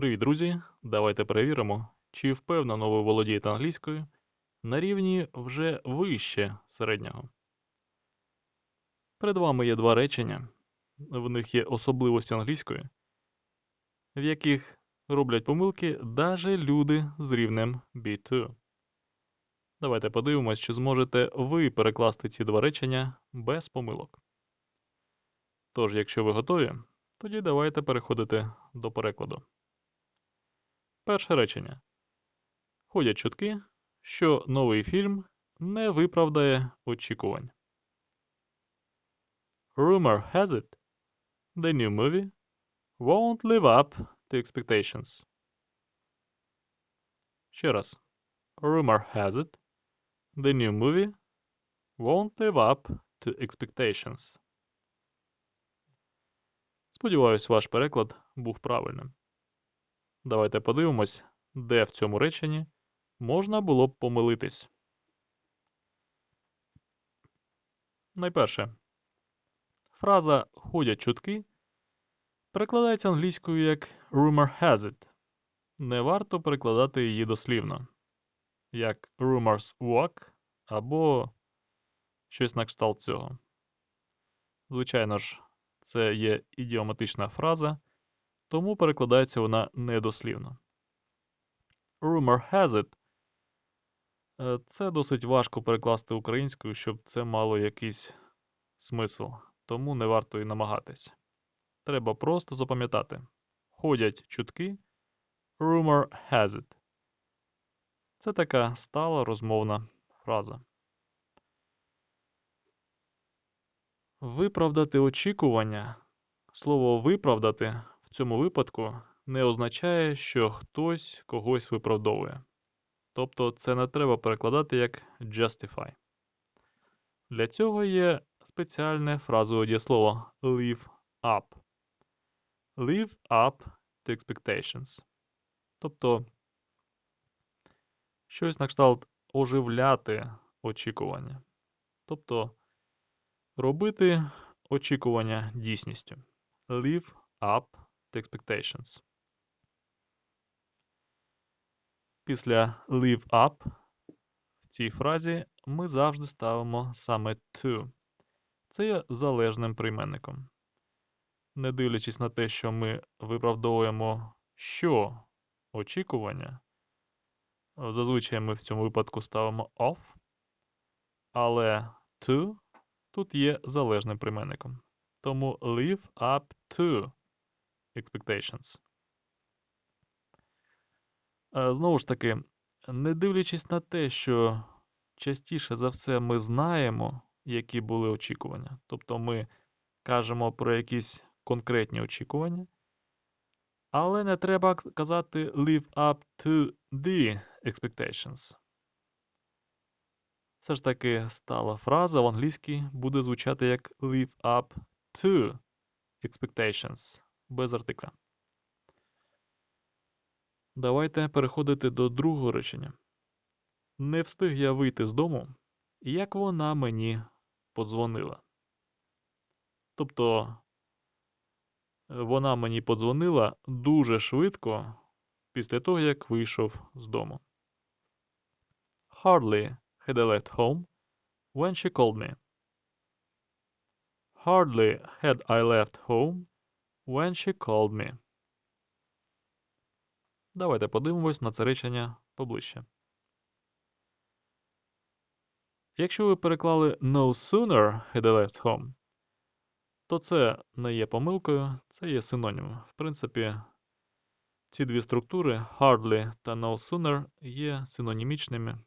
Привіт, друзі! Давайте перевіримо, чи впевнено ви володієте англійською на рівні вже вище середнього. Перед вами є два речення. В них є особливості англійської, в яких роблять помилки даже люди з рівнем B2. Давайте подивимось, чи зможете ви перекласти ці два речення без помилок. Тож, якщо ви готові, тоді давайте переходити до перекладу. Перше речення. Ходять чутки, що новий фільм не виправдає очікувань. Rumor has it the new movie won't live up to expectations. Ще раз. Rumor has it the new movie won't live up to expectations. Сподіваюсь, ваш переклад був правильним. Давайте подивимось, де в цьому реченні можна було б помилитись. Найперше. Фраза ходять чутки перекладається англійською як rumor has it. Не варто перекладати її дослівно, як rumors walk або щось на кшталт цього. Звичайно ж, це є ідіоматична фраза, тому перекладається вона недослівно. Rumor has it е, це досить важко перекласти українською, щоб це мало якийсь смисл, тому не варто і намагатись. Треба просто запам'ятати. Ходять чутки. Rumor has it. Це така стала розмовна фраза. Виправдати очікування. Слово виправдати в цьому випадку не означає, що хтось когось виправдовує. Тобто це не треба перекладати як justify. Для цього є спеціальне фразове дієслово live up. Live up to expectations. Тобто щось на кшталт оживляти очікування. Тобто робити очікування дійсністю. Live up to expectations. Після live up в цій фразі ми завжди ставимо саме to. Це є залежним прийменником. Не дивлячись на те, що ми виправдовуємо що очікування, зазвичай ми в цьому випадку ставимо off, але to тут є залежним прийменником. Тому live up to expectations. Е, знову ж таки, не дивлячись на те, що частіше за все ми знаємо, які були очікування. Тобто ми кажемо про якісь конкретні очікування, але не треба казати live up to the expectations. Все ж таки стала фраза в англійській буде звучати як live up to expectations без артикля. Давайте переходити до другого речення. Не встиг я вийти з дому, як вона мені подзвонила. Тобто вона мені подзвонила дуже швидко після того, як вийшов з дому. Hardly had I left home when she called me. Hardly had I left home when she called me. Давайте подивимось на це речення поближче. Якщо ви переклали No sooner had I left home, то це не є помилкою, це є синонім. В принципі, ці дві структури hardly та no sooner є синонімічними.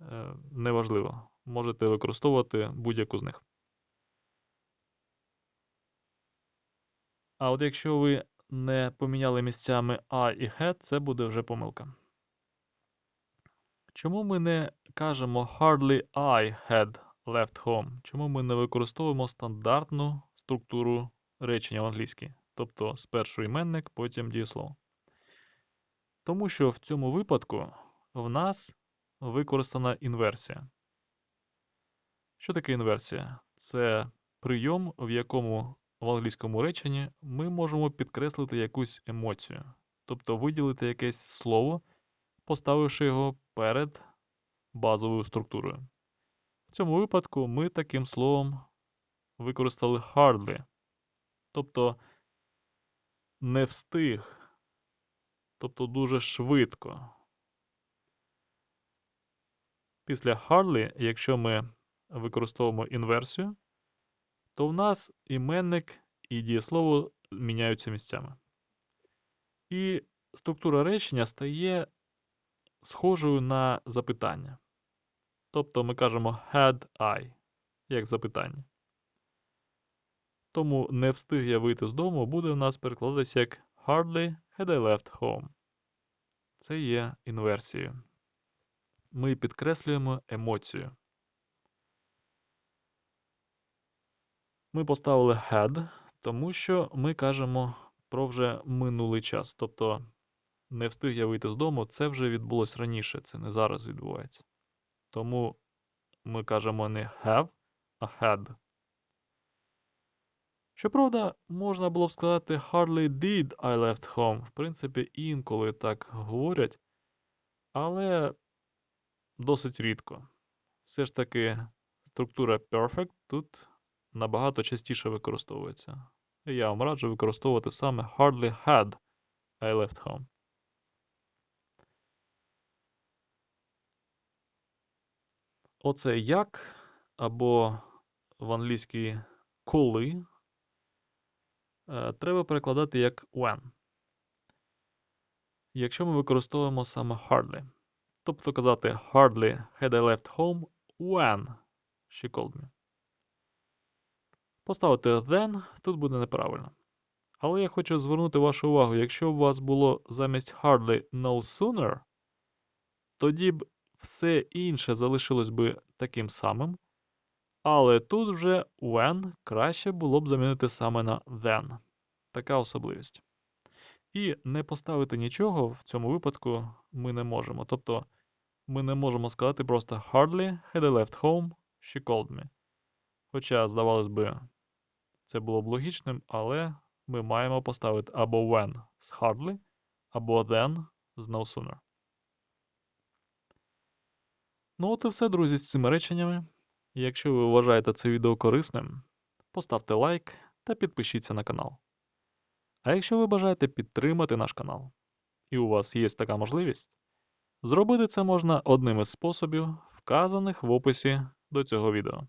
Е, неважливо. Можете використовувати будь-яку з них. А от якщо ви не поміняли місцями I і had, це буде вже помилка. Чому ми не кажемо hardly I had left home? Чому ми не використовуємо стандартну структуру речення в англійській? Тобто спершу іменник, потім дієслово. Тому що в цьому випадку в нас використана інверсія. Що таке інверсія? Це прийом, в якому в англійському реченні ми можемо підкреслити якусь емоцію. тобто виділити якесь слово, поставивши його перед базовою структурою. В цьому випадку ми таким словом використали hardly, тобто не встиг, тобто дуже швидко. Після hardly, якщо ми використовуємо інверсію, то в нас іменник і дієслово міняються місцями. І структура речення стає схожою на запитання. Тобто ми кажемо had I як запитання. Тому не встиг я вийти з дому буде в нас перекладатися як hardly had I left home. Це є інверсією. Ми підкреслюємо емоцію. Ми поставили had, тому що ми кажемо про вже минулий час. Тобто не встиг я вийти з дому, це вже відбулось раніше, це не зараз відбувається. Тому ми кажемо не have, а had. Щоправда, можна було б сказати hardly did I left home. В принципі, інколи так говорять, але досить рідко. Все ж таки, структура perfect тут набагато частіше використовується. Я вам раджу використовувати саме hardly had I left home. Оце як або в англійській коли е, треба перекладати як when. Якщо ми використовуємо саме hardly. Тобто казати hardly had I left home when she called me. Поставити then тут буде неправильно. Але я хочу звернути вашу увагу, якщо у вас було замість hardly no sooner, тоді б все інше залишилось би таким самим. Але тут вже when краще було б замінити саме на then. Така особливість. І не поставити нічого в цьому випадку ми не можемо. Тобто ми не можемо сказати просто hardly had I left home, she called me. Хоча, здавалось би, це було б логічним, але ми маємо поставити або when з hardly, або then з no sooner. Ну от і все, друзі, з цими реченнями. Якщо ви вважаєте це відео корисним, поставте лайк та підпишіться на канал. А якщо ви бажаєте підтримати наш канал, і у вас є така можливість, зробити це можна одним із способів, вказаних в описі до цього відео.